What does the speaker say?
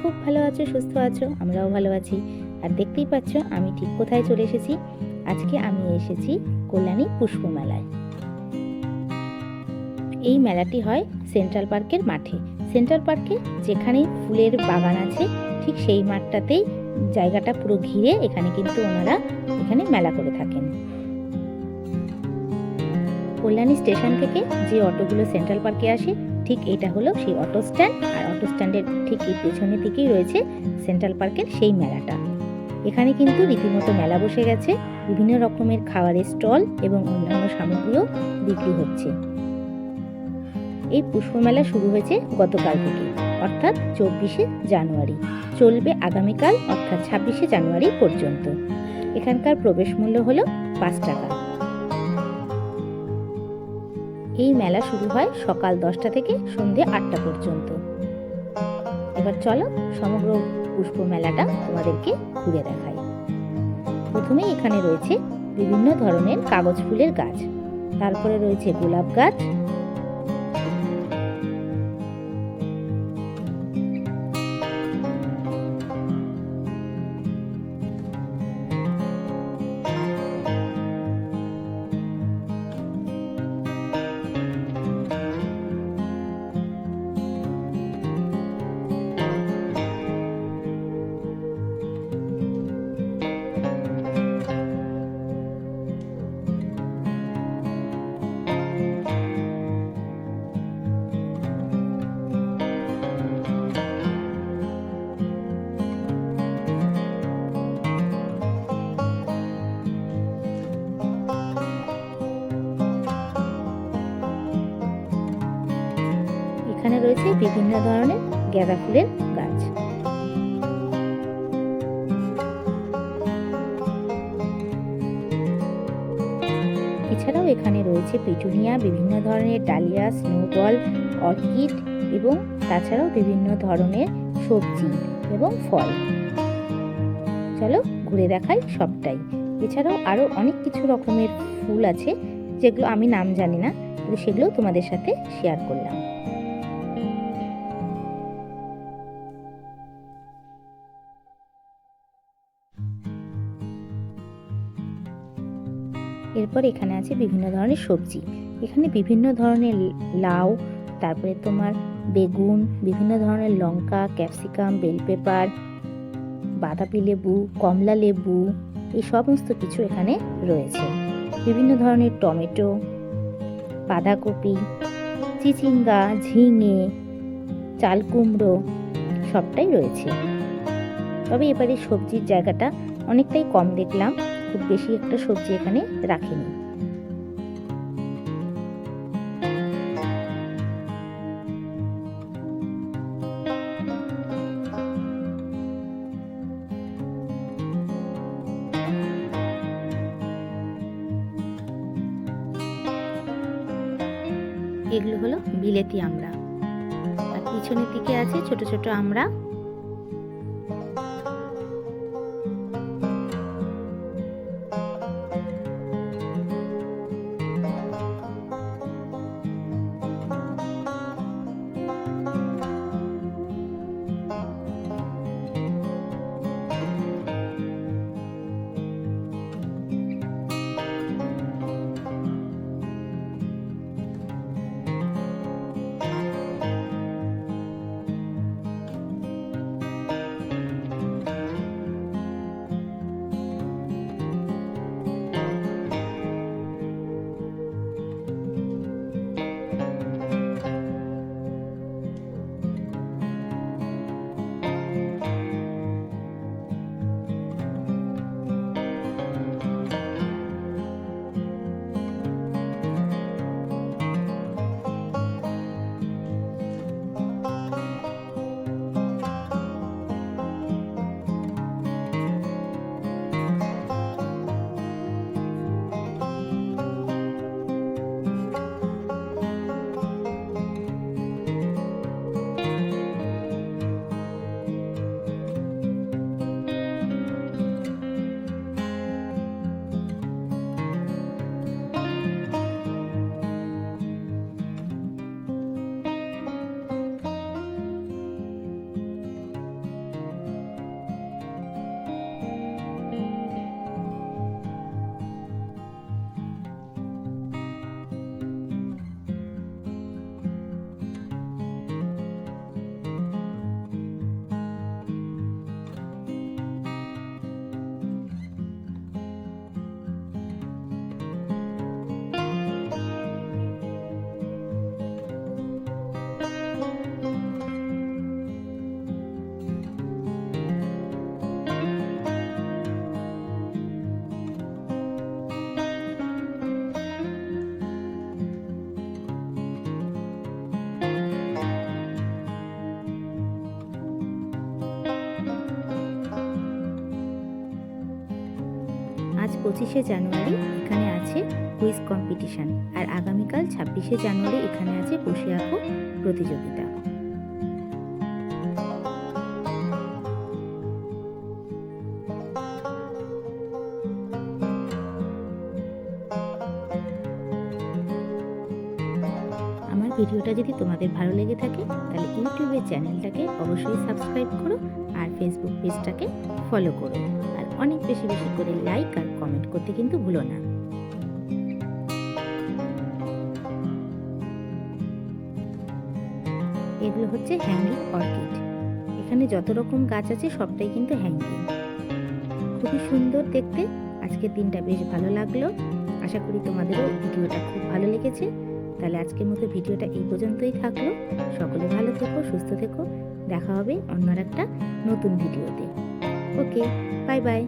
খুব ভালো আছো, সুস্থ আছো, আমরাও ভালো আছি। আর দেখতেই পাচ্ছ, আমি ঠিক কোথায় চলে এসেছি? আজকে আমি এসেছি কল্যাণী পুষ্প মেলায় এই মেলাটি হয় সেন্ট্রাল পার্কের মাঠে। সেন্ট্রাল পার্কে যেখানে ফুলের বাগান আছে, ঠিক সেই মাঠটাতেই জায়গাটা পুরো ঘিরে এখানে কিন্তু ওনারা এখানে মেলা করে থাকেন। কল্যাণী স্টেশন থেকে যে অটোগুলো সেন্ট্রাল পার্কে আসে, ঠিক এটা হলো সেই অটো স্ট্যান্ড। আর অটো স্ট্যান্ডের ঠিক এই পেছনের দিকেই রয়েছে সেন্ট্রাল পার্কের সেই মেলাটা। এখানে কিন্তু রীতিমতো মেলা বসে গেছে, বিভিন্ন রকমের খাবারের স্টল এবং অন্যান্য সামগ্রীও বিক্রি হচ্ছে। এই পুষ্প মেলা শুরু হয়েছে গতকাল থেকে, অর্থাৎ চব্বিশে জানুয়ারি। চলবে আগামীকাল, অর্থাৎ ছাব্বিশে জানুয়ারি পর্যন্ত। এখানকার প্রবেশ মূল্য হলো পাঁচ টাকা। এই মেলা শুরু হয় সকাল দশটা থেকে সন্ধে আটটা পর্যন্ত। এবার চলো সমগ্র পুষ্প মেলাটা তোমাদেরকে ঘুরে দেখাই। প্রথমে এখানে রয়েছে বিভিন্ন ধরনের কাগজ ফুলের গাছ। তারপরে রয়েছে গোলাপ গাছ এখানে রয়েছে বিভিন্ন ধরনের গাঁদা ফুলের গাছ। এছাড়াও এখানে রয়েছে পেটুনিয়া, বিভিন্ন ধরনের ডালিয়া, স্নোবল, অর্কিড এবং তাছাড়াও বিভিন্ন ধরনের সবজি এবং ফল। চলো ঘুরে দেখাই সবটাই। এছাড়াও আরও অনেক কিছু রকমের ফুল আছে যেগুলো আমি নাম জানি না সেগুলো তোমাদের সাথে শেয়ার করলাম। এরপর এখানে আছে বিভিন্ন ধরনের সবজি। এখানে বিভিন্ন ধরনের লাউ, তারপরে তোমার বেগুন, বিভিন্ন ধরনের লঙ্কা, ক্যাপসিকাম, বেল পেপার বাতাবি লেবু, কমলা লেবু, এই সমস্ত কিছু এখানে রয়েছে। বিভিন্ন ধরনের টমেটো, বাঁধাকপি, চিচিঙ্গা, ঝিঙে, চাল কুমড়ো সবটাই রয়েছে। তবে এবারে সবজির জায়গাটা অনেকটাই কম দেখলাম। খুব বেশি একটা সবজি এখানে রাখেনি। এগুলো হলো বিলেতি আমড়া। আর পিছনের দিকে আছে ছোট ছোট আমড়া। পঁচিশে জানুয়ারি এখানে আছে কুইজ কম্পিটিশান। আর আগামীকাল ছাব্বিশে জানুয়ারি এখানে আছে বসে আঁকো প্রতিযোগিতা। ভিডিওটা যদি তোমাদের ভালো লেগে থাকে, তাহলে ইউটিউবের চ্যানেলটাকে অবশ্যই সাবস্ক্রাইব করো আর ফেসবুক পেজটাকে ফলো করো। আর অনেক বেশি বেশি করে লাইক আর কমেন্ট করতে কিন্তু ভুলো না। এগুলো হচ্ছে হ্যাঙ্গিং অর্কিড এখানে যত রকম গাছ আছে, সবটাই কিন্তু হ্যাঙ্গিং খুবই সুন্দর দেখতে। আজকের দিনটা বেশ ভালো লাগল। আশা করি তোমাদেরও ভিডিওটা খুব ভালো লেগেছে। তাহলে আজকের মতো ভিডিওটা এই পর্যন্তই থাকল। সকলে ভালো থেকো, সুস্থ থেকো। দেখা হবে অন্য একটা নতুন ভিডিওতে। Okay bye bye